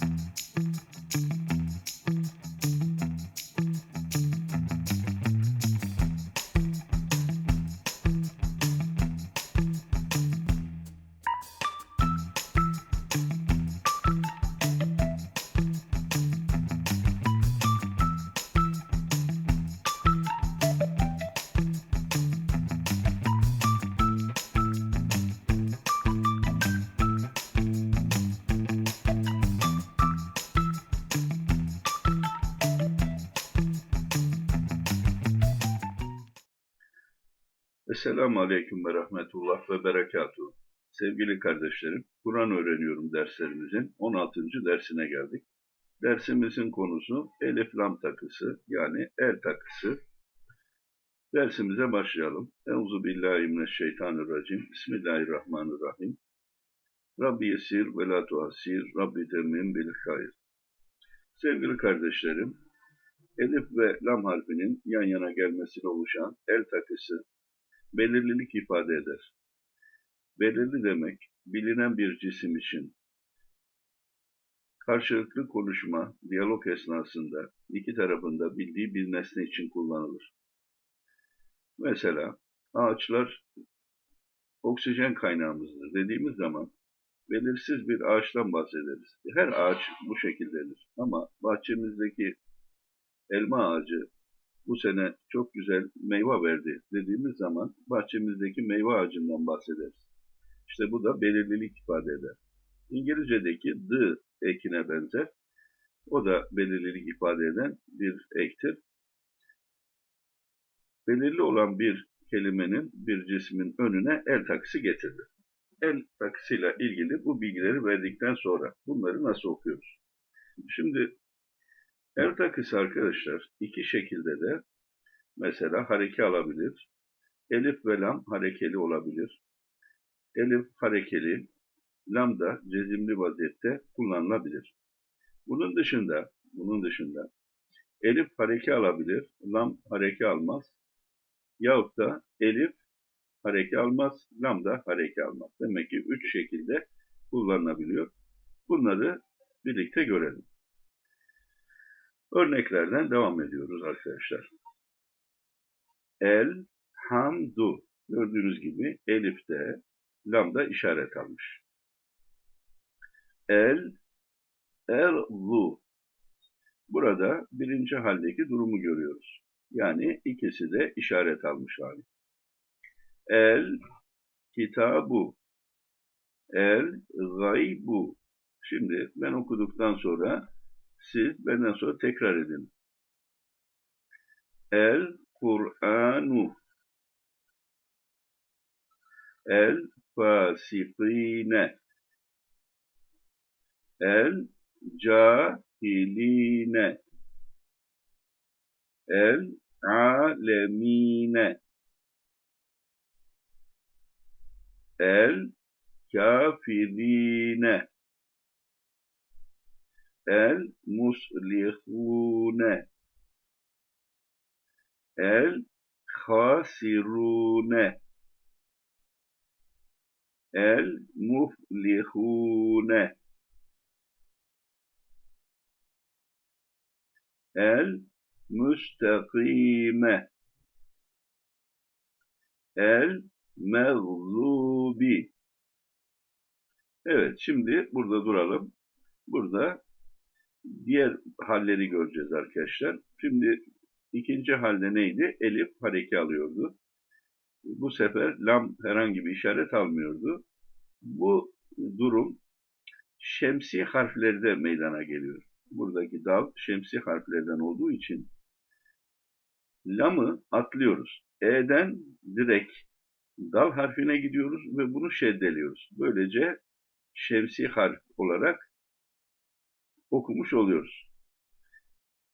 Mm-hmm. Esselamu Aleyküm ve Rahmetullah ve Berekatuhu. Sevgili kardeşlerim, Kur'an öğreniyorum derslerimizin 16. dersine geldik. Dersimizin konusu Elif Lam takısı yani el takısı. Dersimize başlayalım. Euzu billahi mineşşeytanirracim. Bismillahirrahmanirrahim. Rabbi yesir ve la tuhassir. Rabbi temmim bil hayr. Sevgili kardeşlerim, Elif ve Lam harfinin yan yana gelmesiyle oluşan el takısı belirlilik ifade eder. Belirli demek, bilinen bir cisim için karşılıklı konuşma, diyalog esnasında iki tarafında bildiği bir nesne için kullanılır. Mesela ağaçlar oksijen kaynağımızdır dediğimiz zaman belirsiz bir ağaçtan bahsederiz. Her ağaç bu şekildedir. Ama bahçemizdeki elma ağacı bu sene çok güzel meyve verdi dediğimiz zaman bahçemizdeki meyve ağacından bahsederiz. İşte bu da belirlilik ifade eder. İngilizce'deki the ekine benzer. O da belirlilik ifade eden bir ektir. Belirli olan bir kelimenin, bir cismin önüne el takısı getirilir. El takısıyla ilgili bu bilgileri verdikten sonra bunları nasıl okuyoruz? Şimdi El takısı arkadaşlar iki şekilde de mesela hareke alabilir. Elif ve lam harekeli olabilir. Elif harekeli, lam da cezimli vaziyette kullanılabilir. Bunun dışında, bunun dışında elif hareke alabilir, lam hareke almaz. Yahut da elif hareke almaz, lam da hareke almaz. Demek ki üç şekilde kullanılabiliyor. Bunları birlikte görelim. Örneklerden devam ediyoruz arkadaşlar. El, hamdu. Gördüğünüz gibi elifte, lamda işaret almış. El, erzu. Burada birinci haldeki durumu görüyoruz. Yani ikisi de işaret almış hali. El, kitabu. El, gaybu. Şimdi ben okuduktan sonra siz benden sonra tekrar edin. El Kur'anu. El fasikine El cahiline El alemine El kafirine el muslihune. El hasirune el muflihune. El müstakime. El mağlubi Evet şimdi burada duralım. Burada diğer halleri göreceğiz arkadaşlar. Şimdi ikinci halde neydi? Elif hareke alıyordu. Bu sefer lam herhangi bir işaret almıyordu. Bu durum şemsi harflerde meydana geliyor. Buradaki dal şemsi harflerden olduğu için lamı atlıyoruz. E'den direkt dal harfine gidiyoruz ve bunu şeddeliyoruz. Böylece şemsi harf olarak okumuş oluyoruz.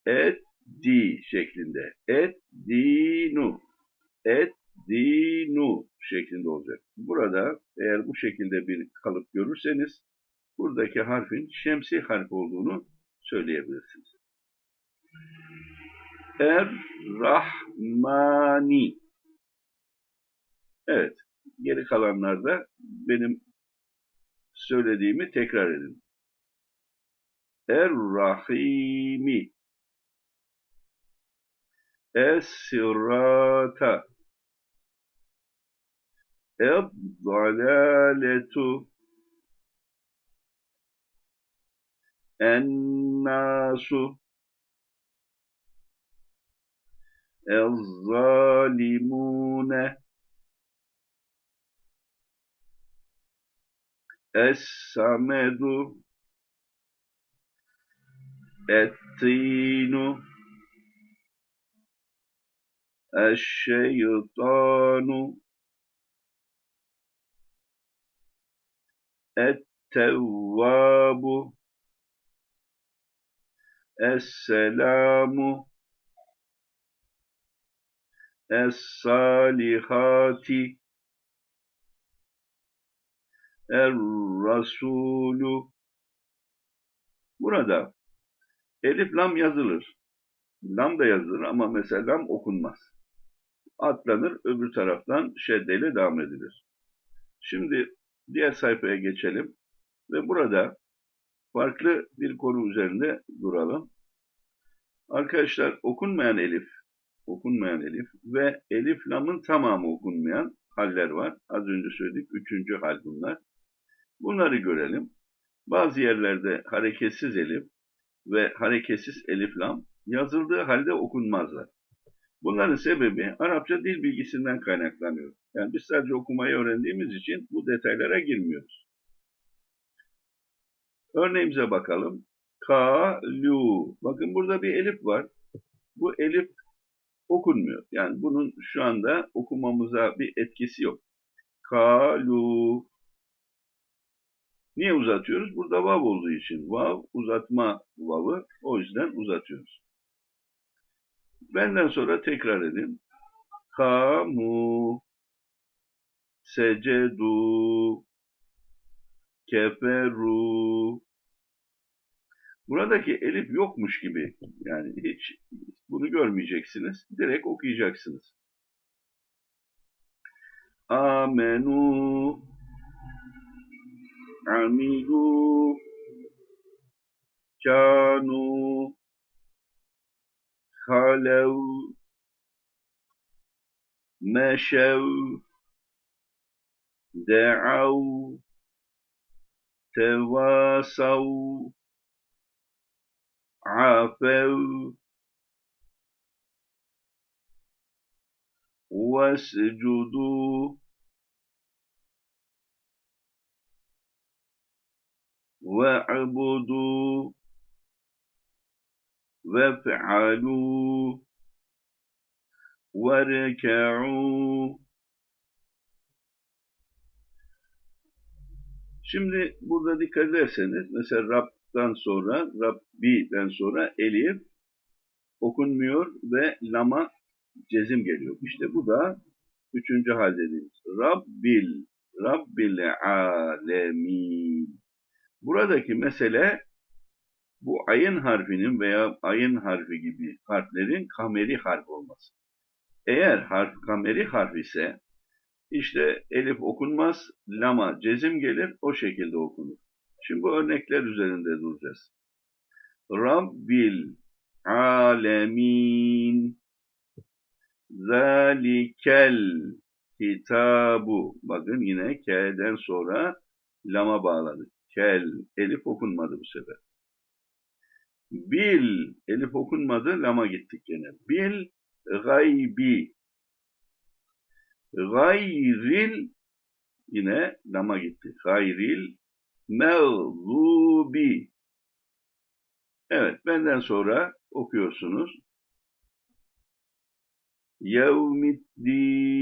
Et di şeklinde. Et dinu. Et dinu şeklinde olacak. Burada eğer bu şekilde bir kalıp görürseniz buradaki harfin şemsi harf olduğunu söyleyebilirsiniz. Er-Rahmani. Evet. Geri kalanlarda benim söylediğimi tekrar edin. Er-Rahimi. Es-Sirata. Ed-Dalaletu En-Nasu. El-Zalimune. Es-Samedu التين الشيطان التواب السلام الصالحات الرسول Burada Elif lam yazılır. Lam da yazılır ama mesela lam okunmaz. Atlanır öbür taraftan şeddeyle devam edilir. Şimdi diğer sayfaya geçelim ve burada farklı bir konu üzerinde duralım. Arkadaşlar okunmayan elif, okunmayan elif ve elif lamın tamamı okunmayan haller var. Az önce söyledik. Üçüncü hal bunlar. Bunları görelim. Bazı yerlerde hareketsiz elif, ve hareketsiz elif lam yazıldığı halde okunmazlar. Bunların sebebi Arapça dil bilgisinden kaynaklanıyor. Yani biz sadece okumayı öğrendiğimiz için bu detaylara girmiyoruz. Örneğimize bakalım. Ka, lu. Bakın burada bir elif var. Bu elif okunmuyor. Yani bunun şu anda okumamıza bir etkisi yok. Ka, lu. Niye uzatıyoruz? Burada vav olduğu için. Vav uzatma vavı. O yüzden uzatıyoruz. Benden sonra tekrar edin. Kamu secedu keferu Buradaki elif yokmuş gibi. Yani hiç bunu görmeyeceksiniz. Direkt okuyacaksınız. Amenu عملوا كانوا خلوا مشوا دعوا تواصوا عفوا واسجدوا واعبدوا وافعلوا واركعوا Şimdi burada dikkat ederseniz mesela Rab'dan sonra, Rabbi'den sonra elif okunmuyor ve lama cezim geliyor. İşte bu da üçüncü hal dediğimiz. Rabbil, Rabbil alemin. Buradaki mesele bu ayın harfinin veya ayın harfi gibi harflerin kameri harf olması. Eğer harf kameri harf ise işte elif okunmaz, lama cezim gelir, o şekilde okunur. Şimdi bu örnekler üzerinde duracağız. Rabbil alemin zalikel kitabu. Bakın yine K'den sonra lama bağladık. Kel, elif okunmadı bu sefer. Bil, elif okunmadı, lama gittik gene. Bil, gaybi. Gayril, yine lama gitti. Gayril, mevzubi. Evet, benden sonra okuyorsunuz. Yevmiddin.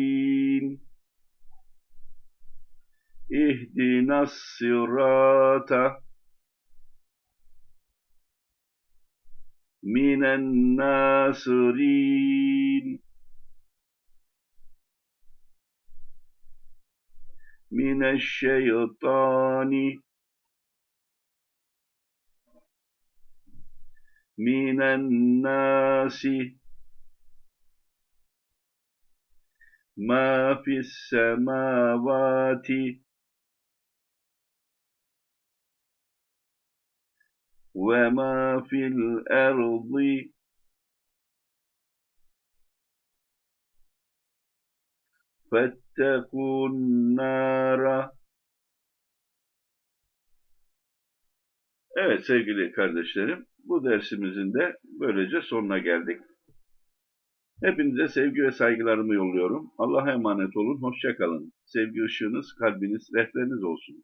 اهدنا الصراط من الناصرين. من الشيطان. من الناس. ما في السماوات وما في الأرض فاتقوا النار Evet sevgili kardeşlerim, bu dersimizin de böylece sonuna geldik. Hepinize sevgi ve saygılarımı yolluyorum. Allah'a emanet olun, hoşça kalın. Sevgi ışığınız, kalbiniz, rehberiniz olsun.